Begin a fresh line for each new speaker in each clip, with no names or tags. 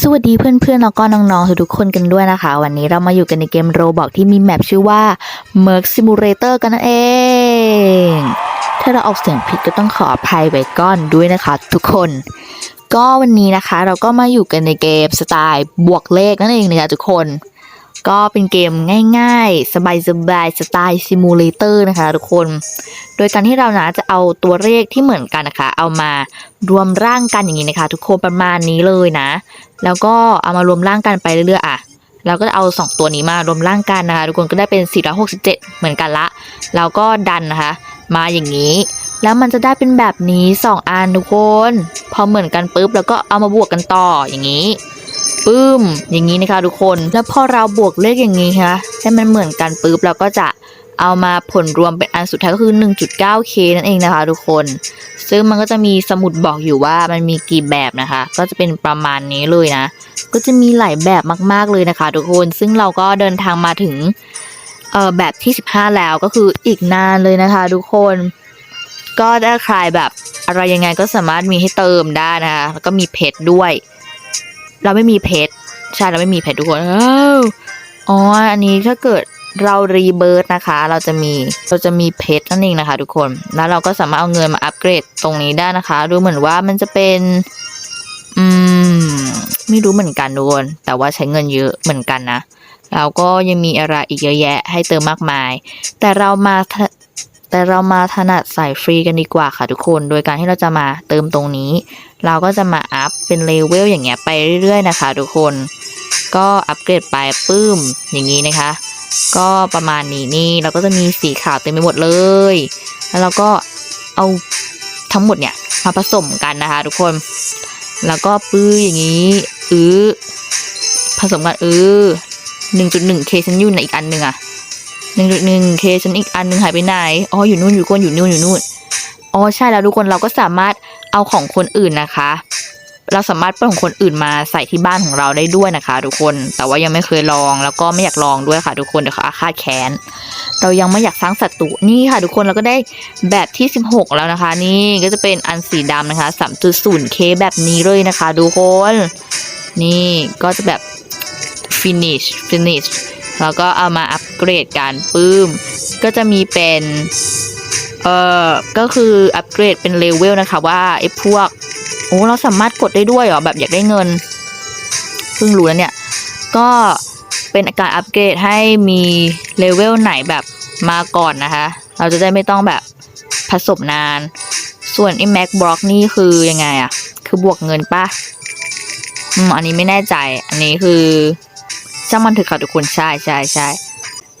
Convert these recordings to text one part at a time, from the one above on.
สวัสดีเพื่อนๆแล้วก็น้องๆทุกๆคนกันด้วยนะคะ วันนี้เรามาอยู่กันในเกมโรบอกที่มีแมปชื่อว่า Merc Simulator กันนั่นเอง ถ้าเราออกเสียงผิดก็ต้องขออภัยไว้ก่อนด้วยนะคะ ทุกคน ก็วันนี้นะคะ เราก็มาอยู่กันในเกมสไตล์บวกเลขนั่นเองนะคะทุกคน ก็เป็นเกมง่ายๆ สบายๆสไตล์ซิมูเลเตอร์นะคะทุกคน โดยการที่เรานะจะเอาตัวเลขที่เหมือนกันนะคะ เอามารวมร่างกันอย่างนี้นะคะ ทุกคนประมาณนี้เลยนะ แล้วก็เอามารวมร่างกันไปเรื่อยๆอะเราก็จะเอา 2 ตัวนี้มารวมร่างกันนะคะทุกคนก็ได้เป็น 467 เหมือนกันละแล้วก็ดันนะคะ มาอย่างนี้ แล้วมันจะได้เป็นแบบนี้ 2อันทุกคน พอเหมือนกันปุ๊บแล้วก็เอามาบวกกันต่ออย่างนี้ ปึ้ม อย่างนี้นะคะทุกคน แล้วพอเราบวกเลขอย่างนี้คะให้มันเหมือนกันปุ๊บเราก็จะเอามาผลรวมเป็นอันสุดท้ายก็คือ 1.9k นั่นเองนะคะทุกคน ซึ่งมันก็จะมีสมุดบอกอยู่ว่ามันมีกี่แบบนะคะ ก็จะเป็นประมาณนี้เลยนะ ก็จะมีหลายแบบมากๆเลยนะคะ ทุกคน ซึ่งเราก็เดินทางมาถึงเอ่อแบบที่ 15 แล้วก็คืออีกนานเลยนะคะ ทุกคน ก็ถ้าใครแบบอะไรยังไงก็สามารถมีให้เติมได้นะคะ แล้วก็มีเพชรด้วย เราไม่มีเพชรใช่เราไม่มีเพชรทุกคนอ๋ออันนี้ถ้าเกิดเรารีเบิร์ตนะคะ เราจะมีเราจะมีเพชรนั่นเองนะคะ ทุกคน แล้วเราก็สามารถเอาเงินมาอัปเกรดตรงนี้ได้นะคะ ดูเหมือนว่ามันจะเป็น อืม ไม่รู้เหมือนกันทุกคน แต่ว่าใช้เงินเยอะเหมือนกันนะ แล้วก็ยังมีอะไรอีกเยอะแยะให้เติมมากมาย แต่เรามา แต่เรามาถนัดใสายฟรีกันดีกว่าค่ะทุกคน โดยการที่เราจะมาเติมตรงนี้ เราก็จะมาอัพเป็นเลเวลอย่างเงี้ยไปเรื่อยๆนะคะ ทุกคน ก็อัปเกรดไปปื้มอย่างนี้นะคะ ก็ประมาณนี้นี่เราก็จะมีสีขาวเต็มไปหมดเลย แล้วเราก็เอาทั้งหมดเนี่ยมาผสมกันนะคะ ทุกคน แล้วก็ปื้ออย่างนี้อือผสมกันเออหนึ่งจุดหนึ่งเคฉันอยู่ในอีกอันหนึ่งอะ หนึ่งจุดหนึ่งเคฉันอีกอันหนึ่งหายไปไหนอ๋ออยู่นู่นอยู่ก้นอยู่นู่นอยู่นู่นอ๋อใช่แล้วทุกคนเราก็สามารถเอาของคนอื่นนะคะ เราสามารถเปิดของคนอื่นมาใส่ที่บ้านของเราได้ด้วยนะคะ ทุกคนแต่ว่ายังไม่เคยลองแล้วก็ไม่อยากลองด้วยค่ะ ทุกคนเดี๋ยวเขาอาฆาตแค้นเรายังไม่อยากสร้างศัตรูนี่ค่ะ ทุกคนเราก็ได้แบบที่ 16 แล้วนะคะ นี่ก็จะเป็นอันสีดำนะคะ 3.0k แบบนี้เลยนะคะ ทุกคน นี่ก็จะแบบ finish finish แล้วก็เอามาอัปเกรดกันปื้ม ก็จะมีเป็นเอ่อก็คืออัปเกรดเป็นเลเวลนะคะว่าไอ้พวกโอ้เราสามารถกดได้ด้วยเหรอแบบอยากได้เงินเพิ่งรู้แล้วเนี่ย ก็เป็นการอัปเกรดให้มีเลเวลไหนแบบมาก่อนนะคะ เราจะได้ไม่ต้องแบบผสมนาน ส่วนไอ้ Mac Block นี่คือยังไงอะคือบวกเงินปะอืมอันนี้ไม่แน่ใจ อันนี้คือ ช่างมันเถอะค่ะทุกคนใช่ใช่ใช่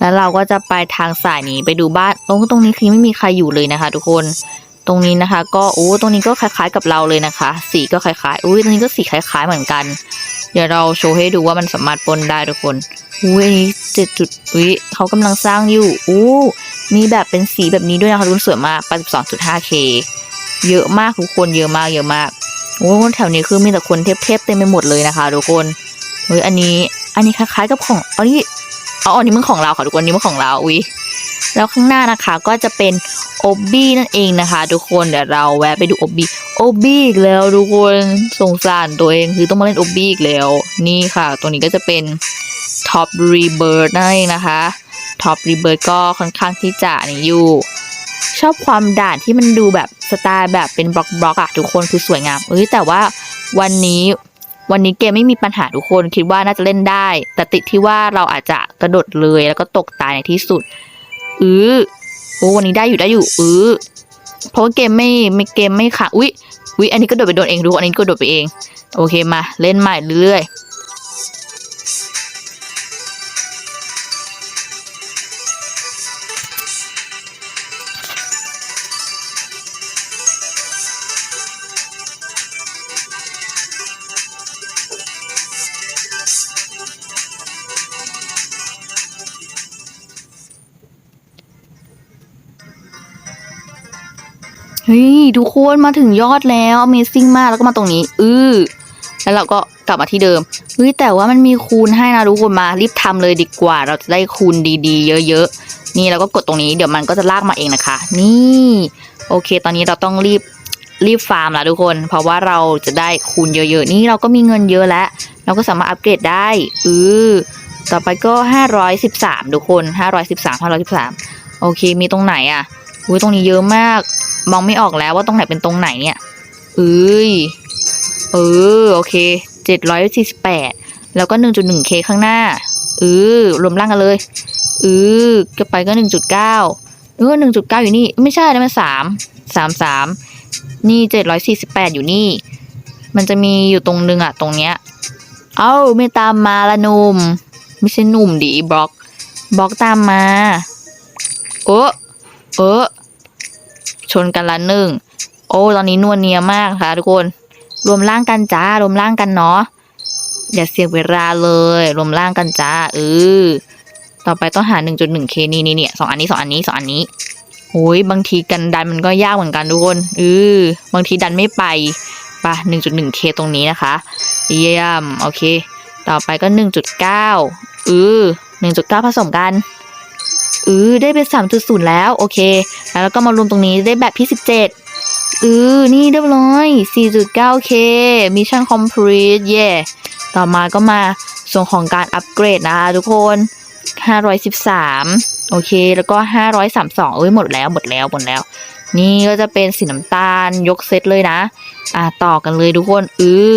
แล้วเราก็จะไปทางสายนี้ไปดูบ้านตรงตรงนี้คือไม่มีใครอยู่เลยนะคะ ทุกคนตรงนี้นะคะ ก็โอ้ตรงนี้ก็คล้าย ๆ กับเราเลยนะคะ สีก็คล้ายๆอุ้ยตรงนี้ก็สีคล้าย ๆ เหมือนกัน เดี๋ยวเราโชว์ให้ดูว่ามันสามารถปนได้ทุกคนอุ้ยเจ็ดจุดอุ้ยเขากำลังสร้างอยู่อู้มีแบบเป็นสีแบบนี้ด้วยนะคะทุกคนสวยมาก 82.5k เยอะมากทุกคนเยอะมากเยอะมากโอ้แถวนี้คือมีแต่คนเทพๆเต็มไปหมดเลยนะคะทุกคนเฮ้ยอันนี้ อันนี้คล้ายๆกับของอันนี้อ๋ออันนี้มันของเราค่ะทุกคนนี้มันของเราอุ้ยแล้วข้างหน้านะคะก็จะเป็นโอบบี้นั่นเองนะคะ ทุกคนเดี๋ยวเราแวะไปดูโอบบี้โอบบี้อีกแล้วทุกคนสงสารตัวเองคือต้องมาเล่นโอบบี้อีกแล้ว นี่ค่ะตัวนี้ก็จะเป็นท็อปรีเบิร์ดนั่นเองนะคะท็อปรีเบิร์ดก็ค่อนข้างที่จะนี่อยู่ชอบความด่านที่มันดูแบบสไตล์แบบเป็นบล็อกบล็อกอะทุกคนคือสวยงามเอ้ยแต่ว่าวันนี้ วันนี้เกมไม่มีปัญหาทุกคนคิดว่าน่าจะเล่นได้ แต่ติดที่ว่าเราอาจจะกระโดดเลยแล้วก็ตกตายในที่สุด อือโอ้วันนี้ได้อยู่ได้อยู่ อือเพราะว่าเกมไม่ไม่เกมไม่ค่ะ อุ๊ยอุ๊ยอันนี้ก็โดดไปโดนเองดูอันนี้ก็โดดไปเอง โอเคมา เล่นใหม่เรื่อยๆ เฮ้ยทุกคนมาถึงยอดแล้ว Amazing มากแล้วก็มาตรงนี้ อือแล้วเราก็กลับมาที่เดิมเฮ้ยแต่ว่ามันมีคูณให้นะทุกคนมารีบทำเลยดีกว่า เราจะได้คูณดีๆ เยอะๆ นี่เราก็กดตรงนี้เดี๋ยวมันก็จะลากมาเองนะคะ นี่ โอเค ตอนนี้เราต้องรีบรีบฟาร์มแล้วทุกคน เพราะว่าเราจะได้คูณเยอะๆ นี่เราก็มีเงินเยอะแล้ว เราก็สามารถอัปเกรดได้เออต่อไปก็ 513ทุกคน 513 513 โอเค มีตรงไหนอะอุ้ยตรงนี้เยอะมาก มองไม่ออกแล้วว่าตรงไหนเป็นตรงไหนเนี่ยเอ้ยเออโอเค748แปดแล้วก็ 1.1k ข้างหน้าเออรวมร่างกันเลยเออก็ไปก็1.9เก้าเออ1.9อยู่นี่ไม่ใช่นะมัน3 3 3นี่748อยสี่สิบแปดอยู่นี่ มันจะมีอยู่ตรงนึงอะตรงเนี้ย เอ้าไม่ตามมาละหนุ่มไม่ใช่หนุ่มดิบล็อกบล็อกตามมาเออเออ ชนกันละหนึ่ง โอ้ ตอนนี้นวลเนียมากค่ะทุกคน รวมร่างกันจ้ารวมร่างกันเนาะอย่าเสียเวลาเลย รวมร่างกันจ้าเออต่อไปต้องหา 1.1k นี่นี่เนี่ยสองอันนี้สองอันนี้สองอันนี้โอ้ยบางทีกันดันมันก็ยากเหมือนกันทุกคนเออบางทีดันไม่ไปปะ 1.1k ตรงนี้นะคะ เยี่ยม โอเค ต่อไปก็ 1.9เออ1.9 ผสมกัน เออได้เป็น3.0 แล้วโอเค แล้วก็มารวมตรงนี้ได้แบบที่ 17เออนี่เรียบร้อย 4.9k Mission Complete เย่ต่อมาก็มาส่วนของการอัปเกรดนะคะทุกคน 513 โอเค แล้วก็ 532 เอ้ยหมดแล้วหมดแล้วหมดแล้ว นี่ก็จะเป็นสีน้ำตาลยกเซตเลยนะ อ่าต่อกันเลยทุกคน อือ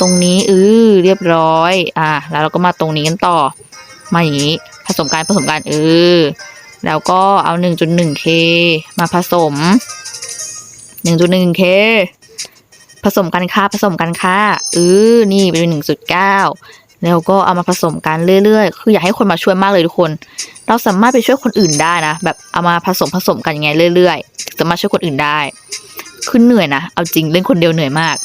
ตรงนี้ อือ เรียบร้อย อ่า แล้วเราก็มาตรงนี้กันต่อ มาอย่างนี้ ผสมกันผสมกันเออ แล้วก็เอา 1.1k มาผสม 1.1k ผสมกันค่ะผสมกันค่ะเออนี่เป็น 1.9 แล้วก็เอามาผสมกันเรื่อยๆ คืออยากให้คนมาช่วยมากเลยทุกคน เราสามารถไปช่วยคนอื่นได้นะ แบบเอามาผสมผสมกันยังไงเรื่อยๆ สามารถช่วยคนอื่นได้คือเหนื่อยนะ เอาจริงเล่นคนเดียวเหนื่อยมาก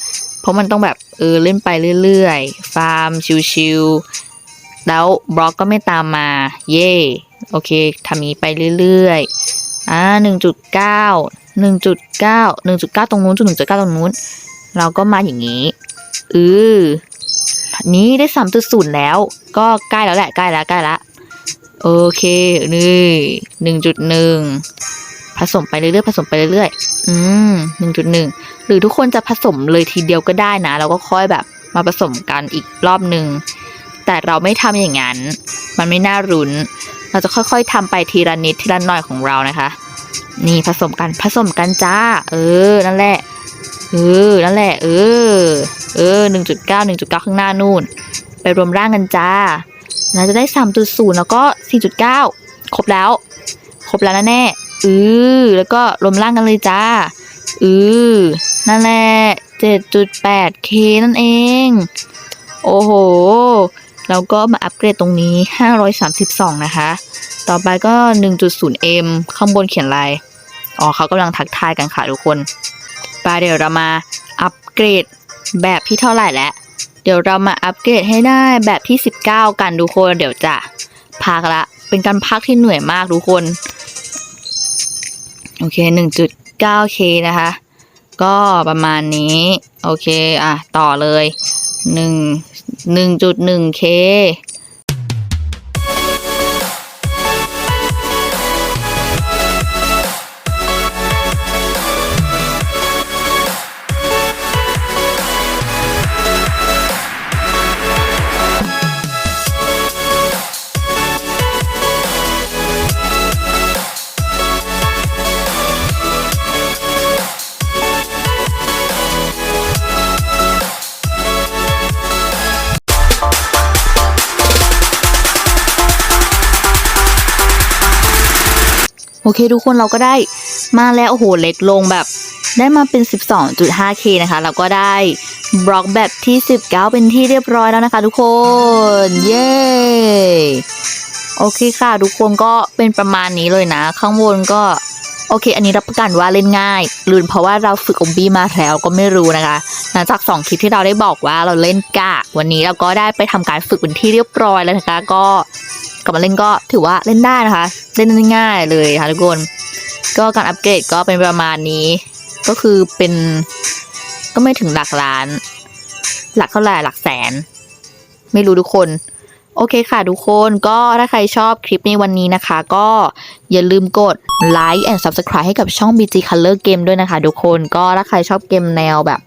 เพราะมันต้องแบบเออเล่นไปเรื่อยๆ ฟาร์มชิวๆ แล้วบล็อกก็ไม่ตามมา เย่โอเคทำนี้ไปเรื่อยๆอ่าหนึ่งจุดเก้าหนึ่งจุดเก้าหนึ่งจุดเก้าตรงนู้นจุดหนึ่งจุดเก้าตรงนู้น เราก็มาอย่างนี้เออนี้ได้สามจุดศูนย์แล้ว ก็ใกล้แล้วแหละใกล้แล้วใกล้แล้วโอเคนี่หนึ่งจุดหนึ่งผสมไปเรื่อยๆผสมไปเรื่อยๆ อืมหนึ่งจุดหนึ่งหรือทุกคนจะผสมเลยทีเดียวก็ได้นะเราก็ค่อยแบบมาผสมกันอีกรอบหนึ่ง แต่เราไม่ทำอย่างนั้น มันไม่น่ารุนเราจะค่อยๆทำไปทีละนิดทีละหน่อยของเรานะคะ นี่ผสมกันผสมกันจ้า เออ นั่นแหละ เออ นั่นแหละ เออ เออหนึ่งจุดเก้าหนึ่งจุดเก้าข้างหน้านู่น ไปรวมร่างกันจ้าเราจะได้สามจุดศูนย์แล้วก็สี่จุดเก้าครบแล้ว ครบแล้วนะแน่เออแล้วก็รวมร่างกันเลยจ้าเออนั่นแหละเจ็ดจุดแปดเคนั่นเอง โอ้โห แล้วก็มาอัปเกรดตรงนี้ 532 นะคะ ต่อไปก็ 1.0m ข้างบนเขียนอะไรอ๋อเขากำลังทักทายกันค่ะทุกคนไปเดี๋ยวเรามาอัปเกรดแบบที่เท่าไหร่แล้วเดี๋ยวเรามาอัปเกรดให้ได้แบบที่ 19 กันทุกคนเดี๋ยวจะพักละ เป็นการพักที่เหนื่อยมากทุกคน โอเค 1.9k นะคะ ก็ประมาณนี้ โอเค อะ ต่อเลย 1 1.1k โอเคทุกคนเราก็ได้มาแล้วโอ้โหเล็กลงแบบ ได้มาเป็น 12.5k นะคะแล้วก็ได้บล็อกแบบที่ 19 เป็นที่เรียบร้อยแล้วนะคะทุกคน เย้โอเคค่ะ ทุกคนก็เป็นประมาณนี้เลยนะ ข้างบนก็โอเค อันนี้รับประกันว่าเล่นง่ายลืนเพราะว่าเราฝึกอมบี้มาแล้วก็ไม่รู้นะคะ หลังจาก 2 คลิปที่เราได้บอกว่าเราเล่นกาวันนี้เราก็ได้ไปทำการฝึกเป็นที่เรียบร้อยแล้วนะคะ ก็ กลับมาเล่นก็ถือว่าเล่นได้นะคะ เล่นง่ายเลยค่ะทุกคน ก็การอัปเกรดก็เป็นประมาณนี้ ก็คือเป็นก็ไม่ถึงหลักล้าน หลักเท่าไหร่หลักแสน ไม่รู้ทุกคน โอเคค่ะทุกคนก็ถ้าใครชอบคลิปในวันนี้นะคะ ก็อย่าลืมกดไลค์ and subscribe ให้กับช่อง BG Color Game ด้วยนะคะ ทุกคนก็ถ้าใครชอบเกมแนวแบบ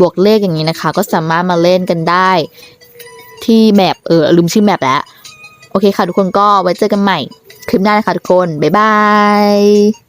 บวกเลขอย่างนี้นะคะ ก็สามารถมาเล่นกันได้ที่แมปเออลืมชื่อแมปแล้ว โอเคค่ะทุกคนก็ไว้เจอกันใหม่ คลิปหน้านะคะทุกคน บ๊ายบาย